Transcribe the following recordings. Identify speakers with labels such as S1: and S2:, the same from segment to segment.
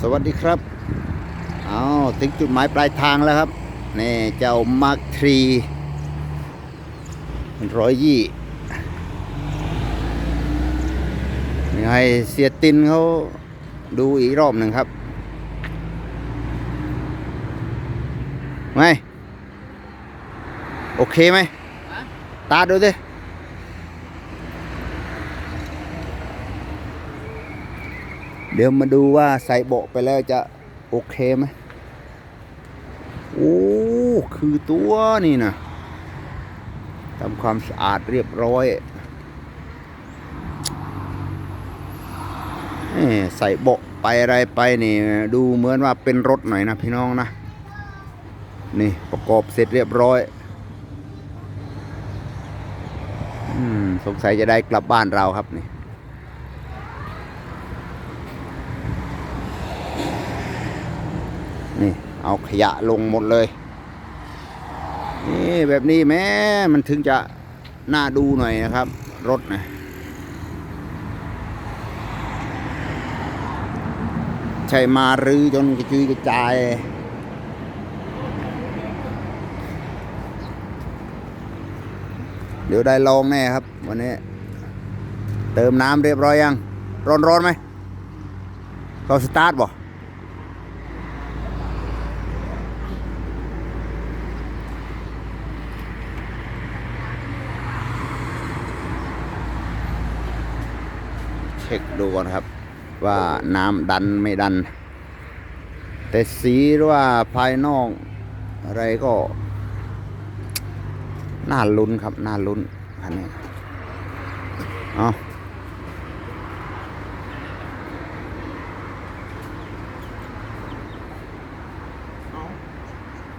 S1: สวัสดีครับเอาถึงจุดหมายปลายทางแล้วครับนี่เจ้ามาร์คทรีร้อยยี่ยังไงเสียตินเขาดูอีกรอบหนึ่งครับไงโอเคไหมตาดูดิ เดี๋ยวมาดูว่าใส่เบาะไปแล้วจะโอเคไหมโอ้ คือตัวนี่นะทำความสะอาดเรียบร้อยใส่เบาะไปอะไรไปนี่ดูเหมือนว่าเป็นรถหน่อยนะพี่น้องนะ นี่ประกอบเสร็จเรียบร้อยอืมสงสัยจะได้กลับบ้านเราครับนี่ นี่เอาขยะลงหมดเลย นี่แบบนี้แม้มันถึงจะน่าดูหน่อยนะครับ รถนะใช่มารื้อจนกระจุยกระจายเดี๋ยวได้ลองแน่ครับ วันนี้ เติมน้ำเรียบร้อยยัง ร้อนร้อนไหมเราสตาร์ทบ่ เช็คดูก่อนครับ ว่าน้ำดันไม่ดัน แต่สีหรือว่าภายนอกอะไรก็ น่าลุ้นครับ น่าลุ้นอันนี้เอา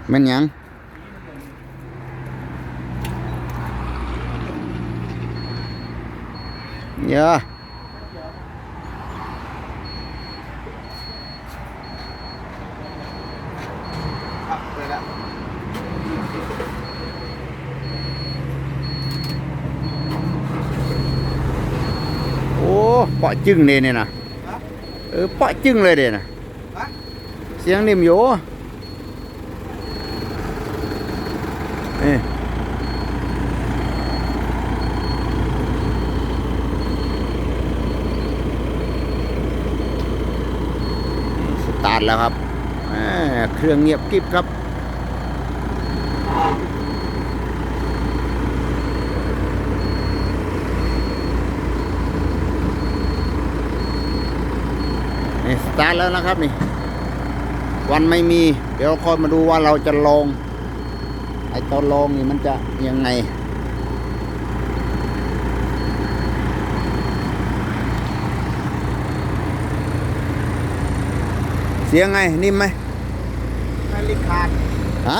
S1: แมันยังเยอะโอ้ เปาะจึงเลยเนี่ยนะเออเปาะจึงเลยเด่นะเสียงนิ่มอยู่เอ้สตาร์ทแล้วครับแหม่เครื่องเงียบกริบครับ ตาร์ทแล้วนะครับนี่ วันไม่มี เดี๋ยวค่อยมาดูว่าเราจะลองไอ้ตอนลองนี่มันจะยังไง เสียงไงนิ่มไหม
S2: ไมลิขาด
S1: ฮะ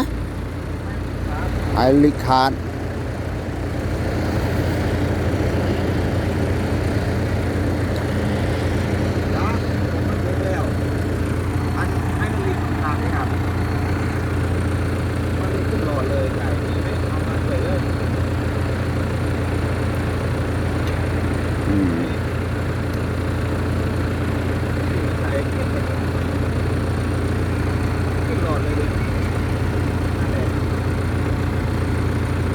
S1: ไอริคาร์ด
S2: นะมันเป็นแล้วอันให้มันลิขาดไหมครับมันลิขึ้นหลอดเลยใช่ไม่เอามาเลยเลย
S1: อืม
S2: ใส่ขึ้นหลอดเลยดินั่นแหละ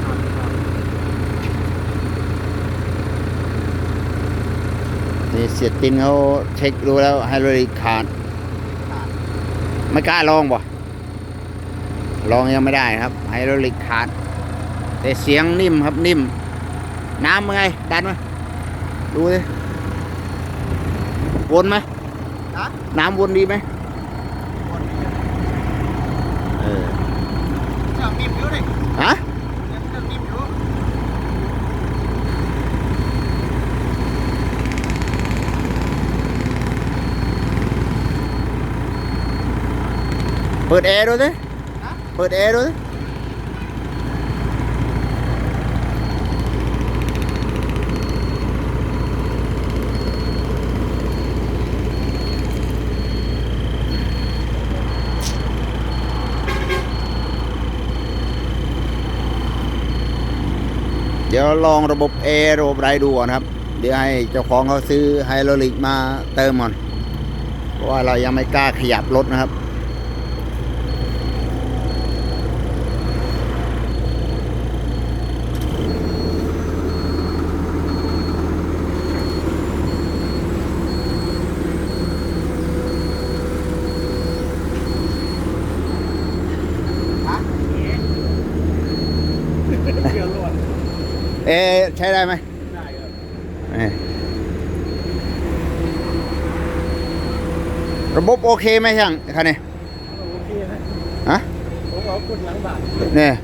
S2: ครับครับ
S1: นี่เสียตินเขาเช็คดูแล้วไฮโดรลิกขาด
S2: ขาด
S1: ไม่กล้าลองบ่ลองยังไม่ได้ครับ ไฮโดรลิกขาด แต่เสียงนิ่มครับนิ่ม น้ำเป็นไง ดันไหมดูดิวนไหม
S2: นะ
S1: น้ำวนดีไหม
S2: คนนี้
S1: เออ
S2: เจ้านิ่มอยู่ดิ
S1: ฮะ
S2: เนี่ยเจ้านิ่มอยู่
S1: เปิดแอร์ดูดิ
S2: นะ
S1: เปิดแอร์ดูดิเดี๋ยวลองระบบแอร์ระบบอะไรดูก่อนครับ เดี๋ยวให้เจ้าของเขาซื้อไฮโดรลิกมาเติมก่อน เพราะว่าเรายังไม่กล้าขยับรถนะครับ
S2: ฮะเกี่ยวรวด
S1: เอะ ใช้ได้ไหม
S2: ได้ครับ
S1: เอ๊ะระบบโอเคไหมช่างคันนี้
S2: โอเคนะ
S1: ฮะ
S2: ผมเอาคุณหลังบาท
S1: เนี่ย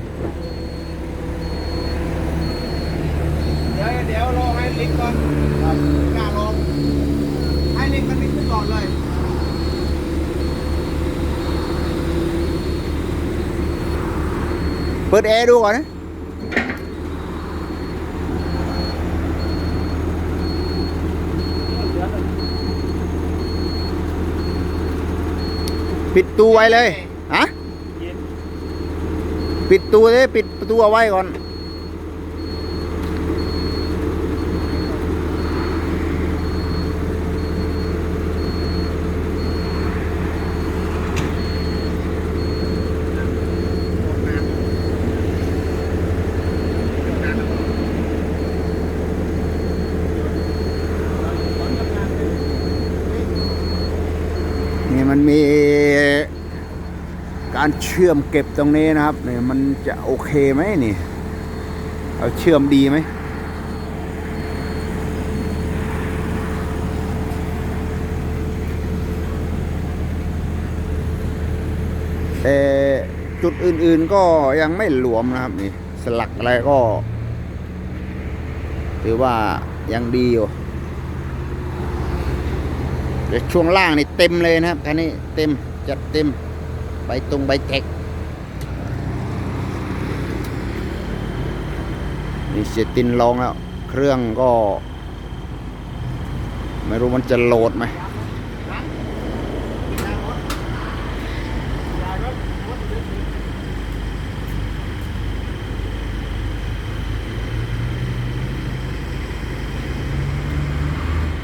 S2: เดี๋ยวเดี๋ยวรอให้ลิงก์ก่อนครับกล้าลองให้ลิงก์มันลิงก์ขึ้นก่อนเลย
S1: เปิดแอร์ดูก่อนนะ ปิดตู้ไว้เลยฮะปิดตู้เลยปิดประตูเอาไว้ก่อน นี่ มันมีการเชื่อมเก็บตรงนี้นะครับเนี่ยมันจะโอเคไหมนี่เอาเชื่อมดีไหมแต่จุดอื่นๆก็ยังไม่หลวมนะครับนี่ สลักอะไรก็ ถือว่ายังดีอยู่ เดี๋ยวช่วงล่างนี่เต็มเลยนะครับคันนี้เต็มจัดเต็มใบตรงใบแท็กนี่เสียตินลองแล้ว เครื่องก็ ไม่รู้มันจะโหลดไหม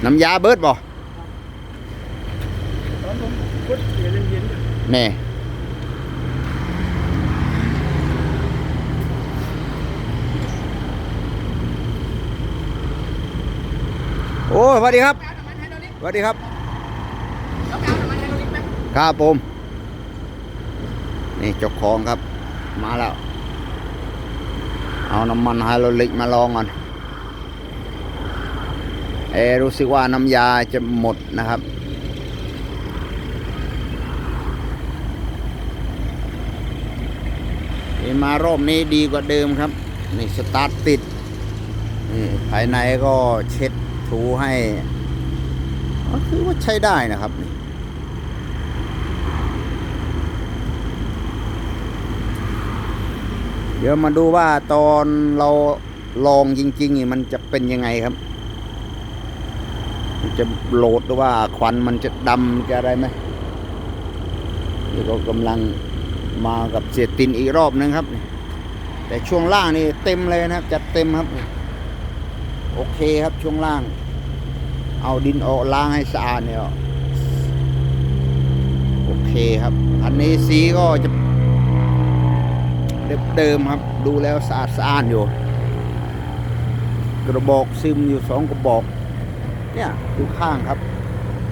S1: น้ำยาเบิดบ่
S2: ตอนผมพุทเย็นเย็ น่
S1: โอ้สวัสดีครับสวัสดีครับครับผมนี่เจ้าของครับ มาแล้ว เอาน้ำมันไฮโดรลิกมาลองก่อนเอรู้สึกว่าน้ำยาจะหมดนะครับ นี่ มารอบนี้ดีกว่าเดิมครับ นี่สตาร์ทติดภายในก็เช็ดถูให้ก็ถือว่าใช้ได้นะครับนี่เดี๋ยวมาดูว่าตอนเราลองจริงๆนี่มันจะเป็นยังไงครับมันจะโหลดหรือว่าควันมันจะดำจะอะไรไหมนี่ก็กำลัง มากับเสียตินอีกรอบนึงครับ แต่ช่วงล่างนี่เต็มเลยนะครับจัดเต็มครับ โอเคครับช่วงล่าง เอาดินออกล้างให้สะอาดเนี่ยโอเคครับ อันนี้สีก็จะเดิมครับ ดูแล้วสะอาดสะอาดอยู่ กระบอกซึมอยู่สองกระบอก เนี่ยดูข้างครับ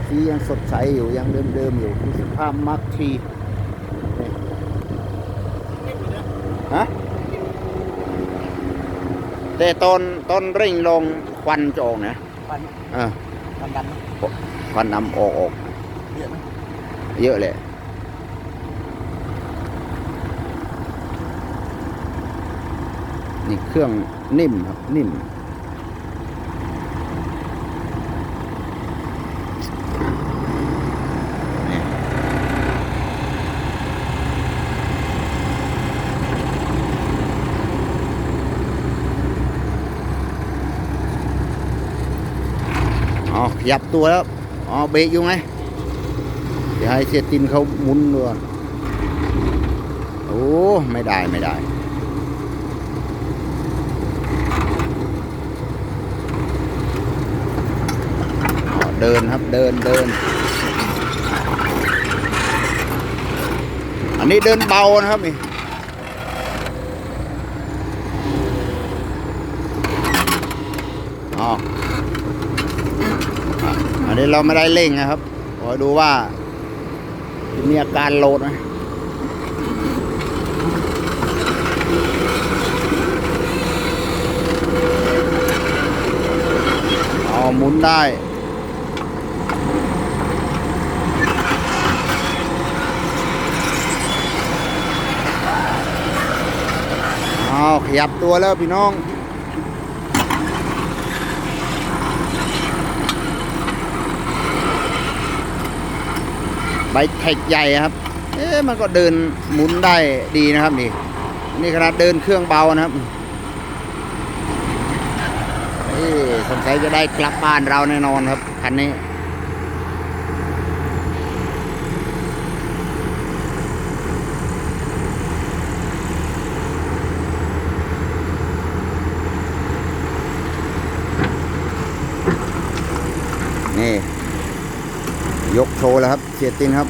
S1: สียังสดใสอยู่ยังเดิมๆอยู่ดูสภาพมักที ฮะ แต่ตอนตอนเร่งลงควันจะออกนะ
S2: ปัน
S1: เออ
S2: ปันกัน
S1: ควันนำออกออก
S2: เยอะไหม
S1: เยอะเลยนี่เครื่องนิ่มครับนิ่ม อ๋อขยับตัวแล้วอ๋อเบรกอยู่ไงเดี๋ยวให้เสียตินเขาหมุนด้วยโอ้ไม่ได้ไม่ได้เดินครับเดินเดิน อันนี้เดินเบานะครับนี่อ๋อ อันนี้เราไม่ได้เร่งนะครับขอดูว่าจะมีอาการโหลดไหมอ๋อหมุนได้อ้าวขยับตัวแล้วพี่น้อง ใบแท็กใหญ่ครับ เอ๊ะมันก็เดินหมุนได้ดีนะครับนี่ นี่ขนาดเดินเครื่องเบานะครับสงสัยจะได้กลับบ้านเราแน่นอนครับคันนี้ ยกโชว์แล้วครับเสียตินครับ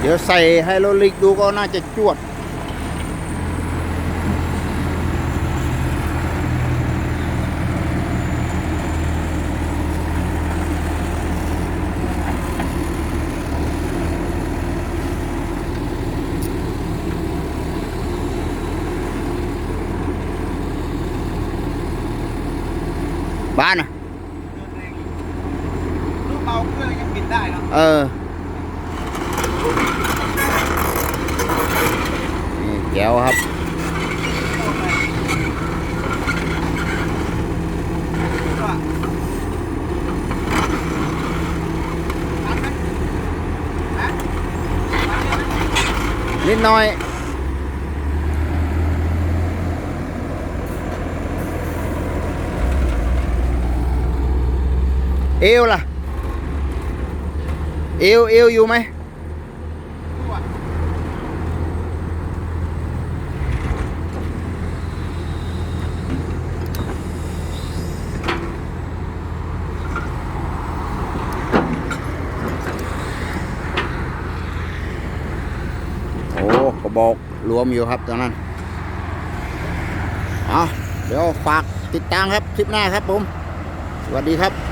S1: เดี๋ยวใส่ไฮโดรลิกดูก็น่าจะจวด บ้านอะ
S2: เดินเองลูกเบาเครื่องยังปิดได้เนาะ
S1: เออนี่แก้วครับ
S2: โอ้ยว่าทันไหมฮะทันไหม
S1: นิดหน่อย เอวล่ะ เอวเอวอยู่ไหมโอ้กระบอกรวมอยู่ครับตอนนั้นเอาเดี๋ยวฝากติดตามครับคลิปหน้าครับผม สวัสดีครับ